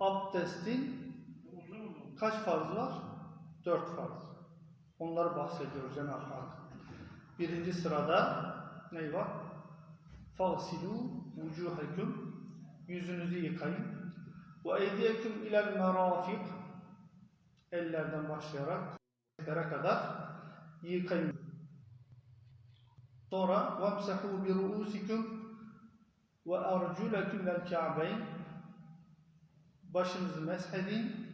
abdestin kaç farzı var? Dört farz. Onları bahsediyor Cenab-ı Hak. Birinci sırada ne var? فَغْسِلُوا وُجُوهَكُمْ Yüzünüzü yıkayın. وَاَيْدِيَكُمْ اِلَى الْمَرَافِقِ Ellerden başlayarak ellere kadar yıkayın. Sonra وَامْسَحُوا بِرُؤُوسِكُمْ وَاَرْجُلَكُمْ لَلْكَعْبَيْنِ Başınızı meshedin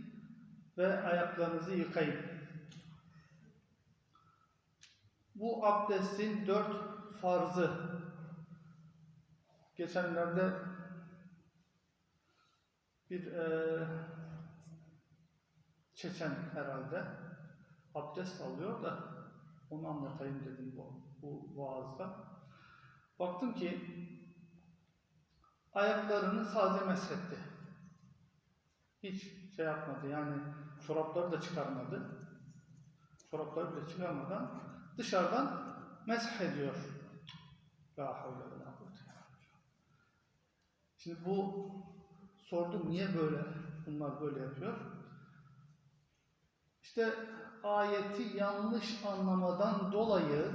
ve ayaklarınızı yıkayın. Bu abdestin dört farzı. Geçenlerde bir eee Çeçen herhalde abdest alıyor da onu anlatayım dedim bu, bu vaazda. Baktım ki ayaklarını sadece meshetti. Hiç şey yapmadı yani çorapları da çıkarmadı. Çorapları bile çıkarmadan dışarıdan mesh ediyor. La havle ve la kuvvete illa billah. Şimdi bu sordum niye böyle bunlar böyle yapıyor? İşte ayeti yanlış anlamadan dolayı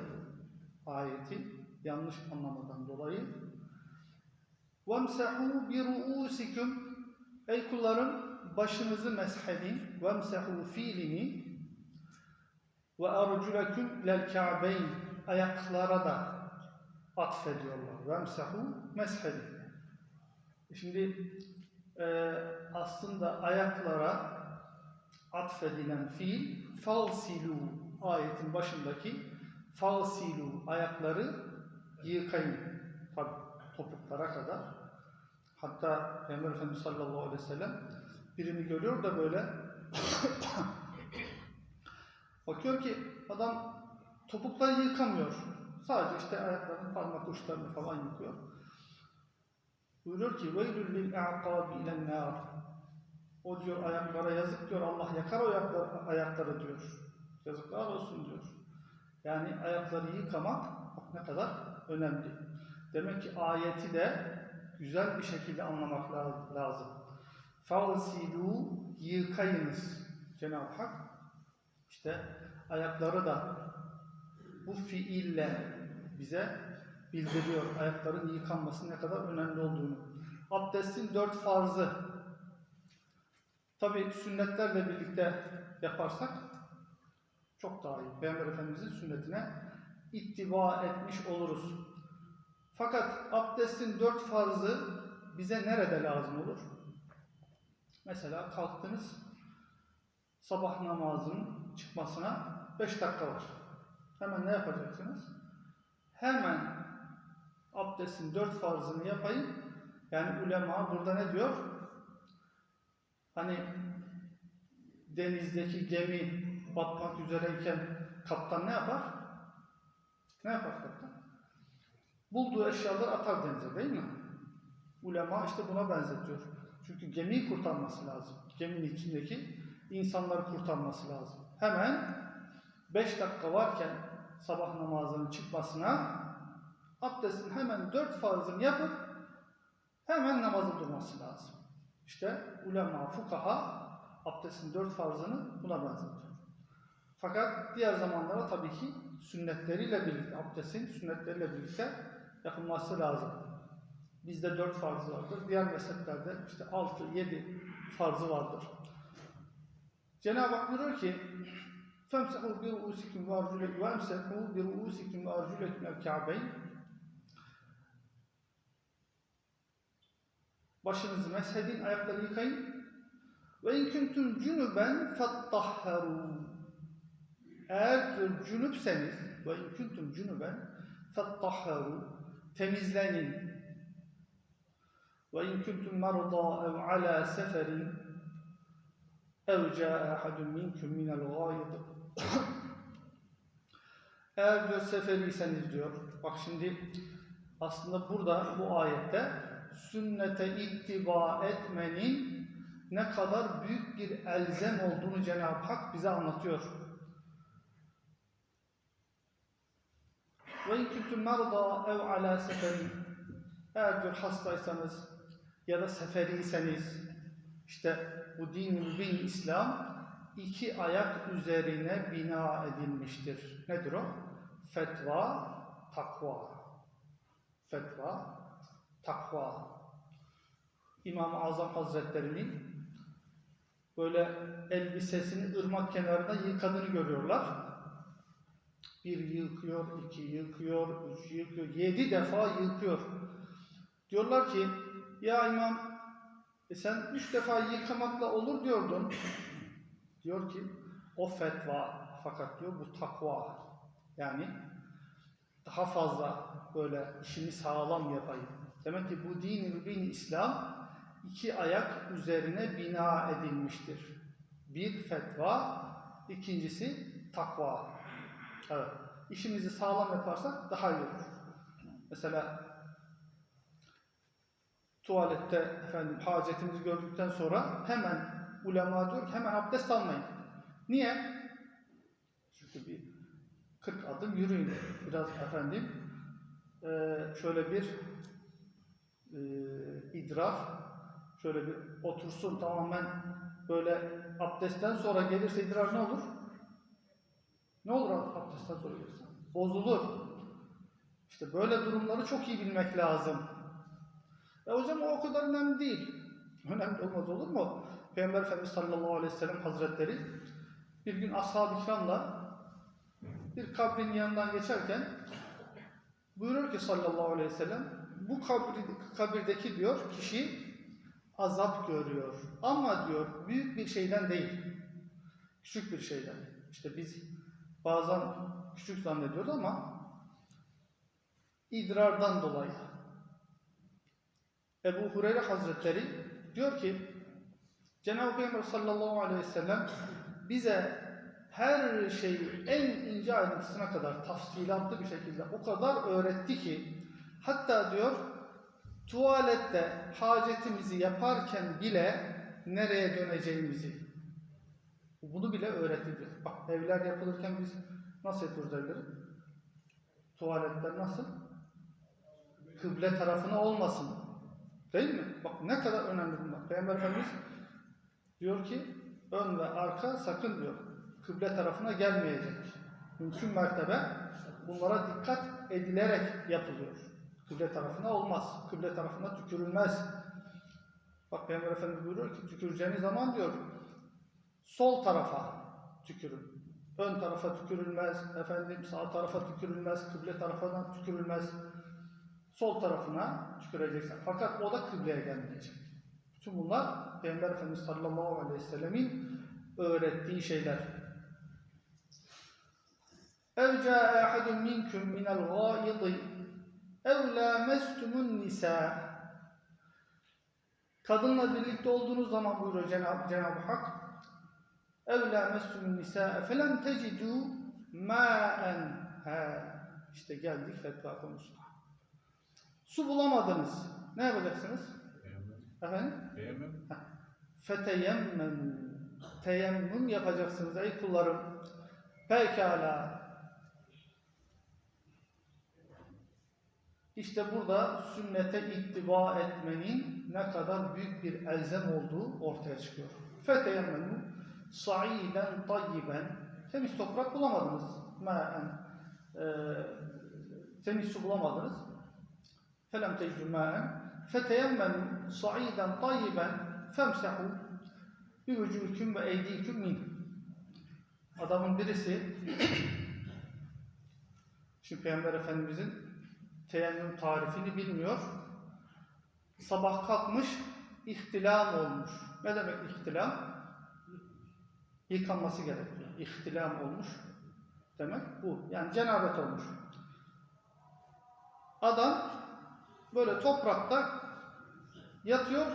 ayeti yanlış anlamadan dolayı وَمْسَحُوا بِرُؤُوسِكُمْ Ey kullarım başınızı meshedin ve msehu fiilini ve arculeküm lel ka'beyn ayaklara da atfediyorlar. Ve msehu meshedin. Şimdi e, aslında ayaklara atfedilen fiil falsilu ayetin başındaki falsilu ayakları yıkayın. Tabi topuklara kadar. Hatta Peygamber Efendimiz sallallahu aleyhi ve sellem birini görüyor da böyle bakıyor ki adam topukları yıkamıyor. Sadece işte ayaklarını parmak uçlarını falan yıkıyor. Buyuruyor ki وَيْلُ لِلْاَعْقَابِ اِلَى النَّارِ O diyor ayaklara yazık diyor Allah yakar o ayakları, ayakları diyor. Yazıklar olsun diyor. Yani ayakları yıkamak bak ne kadar önemli. Demek ki ayeti de güzel bir şekilde anlamak la- lazım. Falsilu yıkayınız. Cenab-ı Hak işte ayakları da bu fiille bize bildiriyor. Ayakların yıkanması ne kadar önemli olduğunu. Abdestin dört farzı. Tabi sünnetlerle birlikte yaparsak çok daha iyi. Peygamber Efendimizin sünnetine ittiba etmiş oluruz. Fakat abdestin dört farzı bize nerede lazım olur? Mesela kalktınız, sabah namazının çıkmasına beş dakika var. Hemen ne yapacaksınız? Hemen abdestin dört farzını yapayım. Yani ulema burada ne diyor? Hani denizdeki gemi batmak üzereyken kaptan ne yapar? Ne yapar kaptan? Bulduğu eşyaları atar denize değil mi? Ulema işte buna benzetiyor. Çünkü gemiyi kurtarması lazım. Geminin içindeki insanları kurtarması lazım. Hemen 5 dakika varken sabah namazının çıkmasına abdestin hemen dört farzını yapıp hemen namaza durması lazım. İşte ulema, fukaha abdestin dört farzını buna benzetiyor. Fakat diğer zamanlara tabii ki sünnetleriyle birlikte, abdestin sünnetleriyle birlikte yapılması lazım. Bizde dört farzı vardır. Diğer mezheplerde işte altı, yedi farzı vardır. Cenab-ı Hak buyuruyor ki فَمْسَحُوا بِرُؤُسِكُمْ وَاَرْجُلَكُمْ وَاَمْسَحُوا بِرُؤُسِكُمْ وَاَرْجُلَكُمْ الْكَعْبَيْنِ Başınızı meshedin, ayakları yıkayın. Ve in kuntum cunuben fattahharu. Eğer diyor cünüpseniz ve in kuntum cunuben fattahharu. Temizlenin. İn kuntum marda ev ala seferin ev caa ahadun minkum minel gâid. Eğer diyor seferiyseniz diyor. Bak şimdi aslında burada bu ayette sünnete ittiba etmenin ne kadar büyük bir elzem olduğunu Cenab-ı Hak bize anlatıyor. Ve in kuntum marda ev ala seferin eğer diyor hastaysanız ya da seferiyseniz İşte bu din bin İslam iki ayak üzerine bina edilmiştir. Nedir o? Fetva, takva. Fetva, takva. İmam-ı Azam Hazretleri'nin böyle elbisesini ırmak kenarında yıkadığını görüyorlar. Bir yıkıyor, iki yıkıyor, üç yıkıyor, yedi defa yıkıyor. Diyorlar ki, ya imam e sen üç defa yıkamakla olur diyordun. Diyor ki, o fetva fakat diyor bu takva. Yani daha fazla böyle işini sağlam yapayım. Demek ki bu din bin İslam iki ayak üzerine bina edilmiştir. Bir fetva, ikincisi takva. Evet. İşimizi sağlam yaparsak daha iyi olur. Mesela tuvalette efendim hacetimizi gördükten sonra hemen ulema diyor ki hemen abdest almayın. Niye? Çünkü bir 40 adım yürüyün. Biraz efendim eee, şöyle bir eee, idrar şöyle bir otursun tamamen böyle abdestten sonra gelirse idrar ne olur? Ne olur abdestten sonra gelirse? Bozulur. İşte böyle durumları çok iyi bilmek lazım. E hocam o kadar önemli değil. Önemli olmaz olur mu? Peygamber Efendimiz sallallahu aleyhi ve sellem hazretleri bir gün ashab-ı kiramla bir kabrin yanından geçerken buyuruyor ki sallallahu aleyhi ve sellem bu kabri, kabirdeki diyor kişi azap görüyor. Ama diyor büyük bir şeyden değil. Küçük bir şeyden. İşte biz bazen küçük zannediyoruz ama idrardan dolayı. Ebu Hureyre Hazretleri diyor ki Cenab-ı Peygamber sallallahu aleyhi ve sellem bize her şeyi en ince ayrıntısına kadar tafsilatlı bir şekilde o kadar öğretti ki hatta diyor tuvalette hacetimizi yaparken bile nereye döneceğimizi bunu bile öğretti diyor. Bak evler yapılırken biz nasıl yapıyoruz? Tuvaletler nasıl? Kıble tarafına olmasın. Değil mi? Bak ne kadar önemli bunlar. Peygamber Efendimiz diyor ki ön ve arka sakın diyor. Kıble tarafına gelmeyecek. Mümkün mertebe bunlara dikkat edilerek yapılıyor. Kıble tarafına olmaz. Kıble tarafına tükürülmez. Bak Peygamber Efendimiz buyuruyor ki tüküreceğiniz zaman diyor sol tarafa tükürün. Ön tarafa tükürülmez, efendim sağ tarafa tükürülmez, kıble tarafına tükürülmez Sol tarafına tüküreceksin. Fakat o da kıbleye gelmeyecek. Bütün bunlar Peygamber Efendimiz sallallahu aleyhi ve sellemin öğrettiği şeyler. اَوْ جَاءَ اَحَدٌ مِنْكُمْ مِنَ الْغَائِضِ اَوْ لَامَسْتُمُ النِّسَاءَ Kadınla birlikte olduğunuz zaman buyuruyor Cenab-ı Cenab Hak اَوْ لَامَسْتُمُ النِّسَاءَ فَلَمْ تَجِدُوا مَاءً İşte geldik fetva konusuna. Su bulamadınız. Ne yapacaksınız? Efendim? Beğenmem. Feteyemmem. Teyemmüm yapacaksınız ey kullarım. Pekala. İşte burada sünnete ittiba etmenin ne kadar büyük bir elzem olduğu ortaya çıkıyor. Feteyemmem sa'iden tayyiben temiz toprak bulamadınız. Ma'en e, temiz su bulamadınız. Ma'en feteyemmem sa'iden tayyiben femsehu bi vücûküm ve eydîküm min. Adamın birisi şu Peygamber Efendimizin teyemmüm tarifini bilmiyor. Sabah kalkmış, ihtilam olmuş. Ne demek ihtilam? Yıkanması gerekiyor. İhtilam olmuş demek bu. Yani cenabet olmuş. Adam böyle toprakta yatıyor,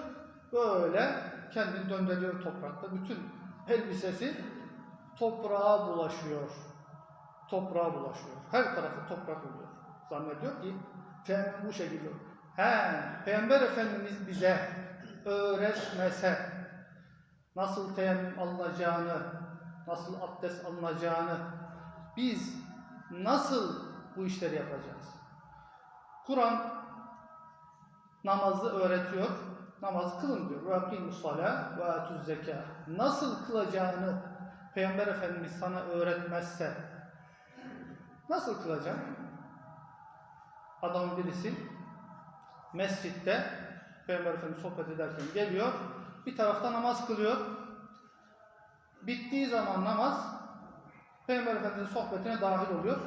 böyle kendini döndürüyor toprakta. Bütün elbisesi toprağa bulaşıyor. Toprağa bulaşıyor. Her tarafı toprak oluyor. Zannediyor ki teyemmüm bu şekilde. He, Peygamber Efendimiz bize öğretmese nasıl teyemmüm alınacağını, nasıl abdest alınacağını biz nasıl bu işleri yapacağız? Kur'an namazı öğretiyor. namazı kılın diyor. Ve akimus salâ ve. Nasıl kılacağını Peygamber Efendimiz sana öğretmezse nasıl kılacaksın? Adamın birisi mescitte Peygamber Efendimiz sohbet ederken geliyor. Bir tarafta namaz kılıyor. Bittiği zaman namaz Peygamber Efendimiz'in sohbetine dahil oluyor.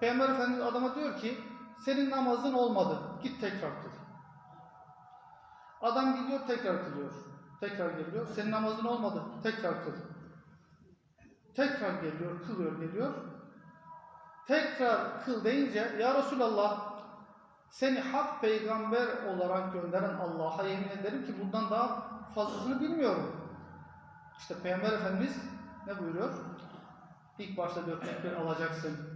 Peygamber Efendimiz adama diyor ki senin namazın olmadı. Git tekrar kıl. Adam gidiyor tekrar kılıyor. Tekrar geliyor. Senin namazın olmadı. Tekrar kıl. Tekrar geliyor, kılıyor, geliyor. Tekrar kıl deyince ya Resulallah seni hak peygamber olarak gönderen Allah'a yemin ederim ki bundan daha fazlasını bilmiyorum. İşte Peygamber Efendimiz ne buyuruyor? İlk başta diyor tekbir alacaksın.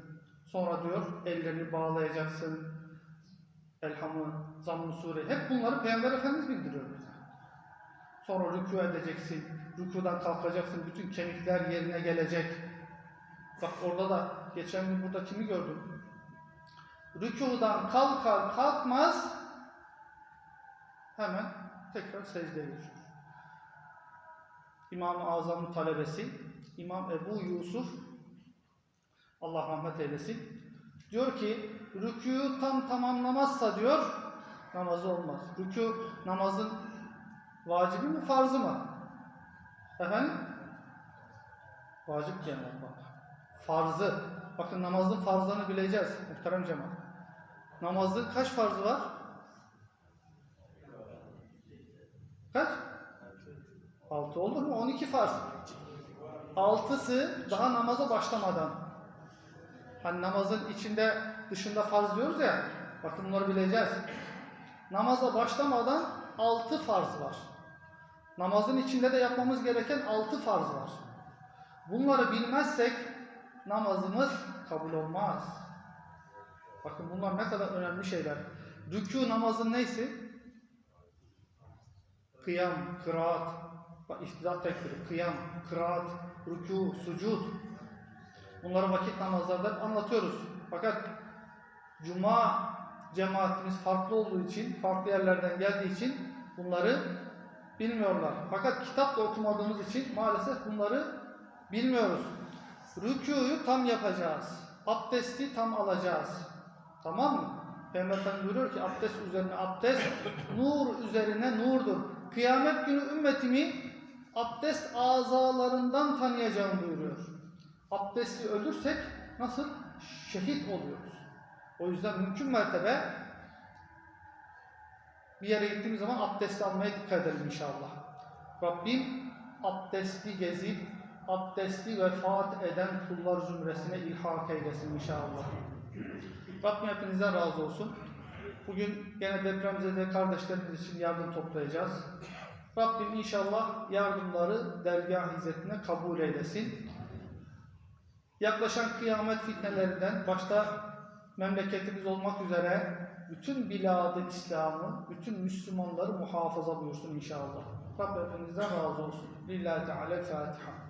Sonra diyor ellerini bağlayacaksın. Elhamı, zamm-ı sure. Hep bunları Peygamber Efendimiz bildiriyor bize. Sonra rükû edeceksin. Rükudan kalkacaksın. Bütün kemikler yerine gelecek. Bak orada da geçen gün burada kimi gördüm? Rükudan kalkar kalkmaz hemen tekrar secdeye geçiyor. İmam-ı Azam'ın talebesi İmam Ebu Yusuf Allah rahmet eylesin diyor ki rükû tam tamamlamazsa diyor namazı olmaz. Rükû namazın vacibi mi farzı mı? Efendim? Vacip yani bak. Farzı. Bakın namazın farzlarını bileceğiz muhterem cemaat. Namazın kaç farzı var? Kaç? Altı olur mu? 12 farz. Altısı daha namaza başlamadan. Hani namazın içinde dışında farz diyoruz ya. Bakın bunları bileceğiz. Namaza başlamadan altı farz var. Namazın içinde de yapmamız gereken altı farz var. Bunları bilmezsek namazımız kabul olmaz. Bakın bunlar ne kadar önemli şeyler. Rükû namazın neysi? Kıyam, kıraat, bak iftida tekbiri, kıyam, kıraat, rükû, sucud. Bunları vakit namazlarda anlatıyoruz. Fakat cuma cemaatimiz farklı olduğu için, farklı yerlerden geldiği için bunları bilmiyorlar. Fakat kitap da okumadığımız için maalesef bunları bilmiyoruz. Rükûyu tam yapacağız. Abdesti tam alacağız. Tamam mı? Peygamber Efendimiz buyuruyor ki abdest üzerine abdest, nur üzerine nurdur. Kıyamet günü ümmetimi abdest azalarından tanıyacağım buyuruyor. Abdesti ölürsek nasıl? Şehit oluyoruz. O yüzden mümkün mertebe bir yere gittiğimiz zaman abdest almaya dikkat edelim inşallah. Rabbim abdestli gezip abdestli vefat eden kullar zümresine ilhak eylesin inşallah. Rabbim hepinizden razı olsun. Bugün gene depremzede kardeşlerimiz için yardım toplayacağız. Rabbim inşallah yardımları dergah hizmetine kabul eylesin. Yaklaşan kıyamet fitnelerinden başta memleketimiz olmak üzere bütün biladı İslam'ı, bütün Müslümanları muhafaza buyursun inşallah. Rabbim hepinizden razı olsun. Lillahi Teala Fatiha.